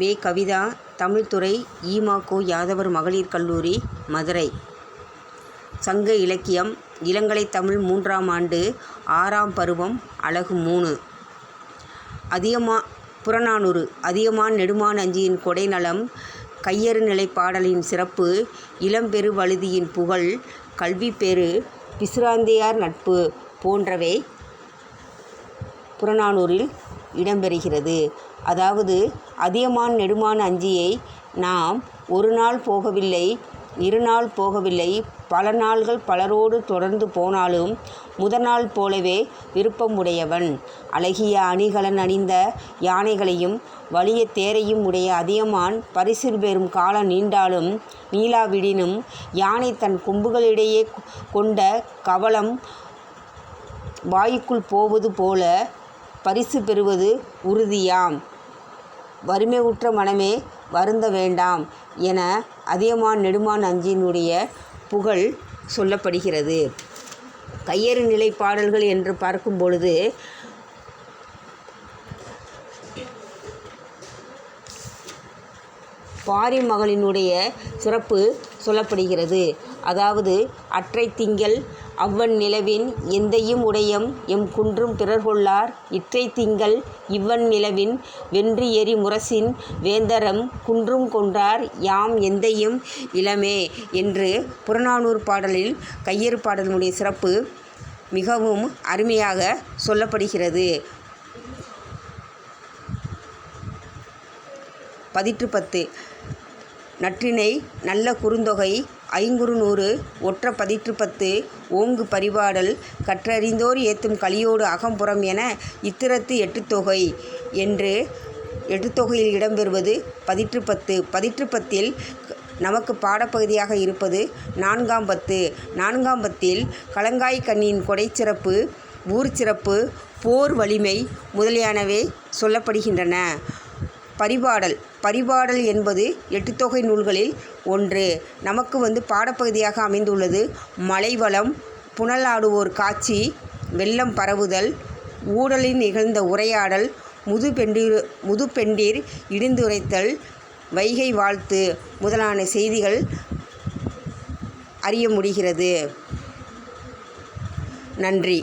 வே கவிதா தமிழ்துறை ஈமாக்கோ யாதவர் மகளிர் கல்லூரி மதுரை. சங்க இலக்கியம் இளங்கலை தமிழ் மூன்றாம் ஆண்டு ஆறாம் பருவம் அழகு மூணு. அதியமா புறநானூறு அதியமான் நெடுமான் அஞ்சியின் கொடைநலம் கையறு நிலை பாடலின் சிறப்பு இளம்பெரு வழுதியின் புகழ் கல்விப்பேறு பிசுராந்தையார் நட்பு போன்றவை. புறநானூரில் இடம்பெறுகிறது. அதாவது அதியமான் நெடுமான் அஞ்சியை நாம் ஒரு நாள் போகவில்லை இரு நாள் போகவில்லை பல நாள்கள் பலரோடு தொடர்ந்து போனாலும் முதநாள் போலவே விருப்பம் உடையவன் அழகிய அணிகலன் அணிந்த யானைகளையும் வலிய தேரையும் உடைய அதியமான் பரிசில் பெறும் காலம் நீண்டாலும் நீலாவிடினும் யானை தன் கொம்புகளிடையே கொண்ட கவளம் வாயுக்குள் போவது போல பரிசு பெறுவது உறுதியாம். வறுமை உற்ற மனமே வருந்த வேண்டாம் என அதியமான் நெடுமான் அஞ்சினுடைய புகழ் சொல்லப்படுகிறது. கையறு நிலை பாடல்கள் என்று பார்க்கும் பொழுது பாரி மகளினுடைய சிறப்பு சொல்லப்படுகிறது. அதாவது அற்றை திங்கள் அவ்வன் நிலவின் எந்தையும் உடையம் எம் குன்றும் பிறர் கொள்ளார் இற்றை திங்கள் இவ்வன் நிலவின் வென்று எரி முரசின் வேந்தரம் குன்றும் கொன்றார். யாம் எந்தையும் இளமே என்று புறநானூறு பாடலில் கையறு பாடலினுடைய சிறப்பு மிகவும் அருமையாக சொல்லப்படுகிறது. பதிற்று பத்து நற்றினை நல்ல குறுந்தொகை ஐங்குறுநூறு ஒற்ற பதிற்று பத்து ஓங்கு பரிபாடல் கற்றறிந்தோர் ஏத்தும் கலியோடு அகம்புறம் என இத்திரத்து எட்டுத்தொகை என்று எட்டுத்தொகையில் இடம்பெறுவது பதிற்று பத்து. பதிற்று பத்தில் நமக்கு பாடப்பகுதியாக இருப்பது நான்காம் பத்து. நான்காம் பத்தில் கலங்காய் கண்ணியின் கொடைச்சிறப்பு ஊர் சிறப்பு போர் வலிமை முதலியானவை சொல்லப்படுகின்றன. பரிபாடல். பரிபாடல் என்பது எட்டுத்தொகை நூல்களில் ஒன்று. நமக்கு வந்து பாடப்பகுதியாக அமைந்துள்ளது. மலைவளம் புனல் ஆடுவோர் காட்சி வெள்ளம் பரவுதல் ஊடலில் நிகழ்ந்த உரையாடல் முதுபெண்டிர் முதுபெண்டிர் இடிந்துரைத்தல் வைகை வாழ்த்து முதலான செய்திகள் அறிய முடிகிறது. நன்றி.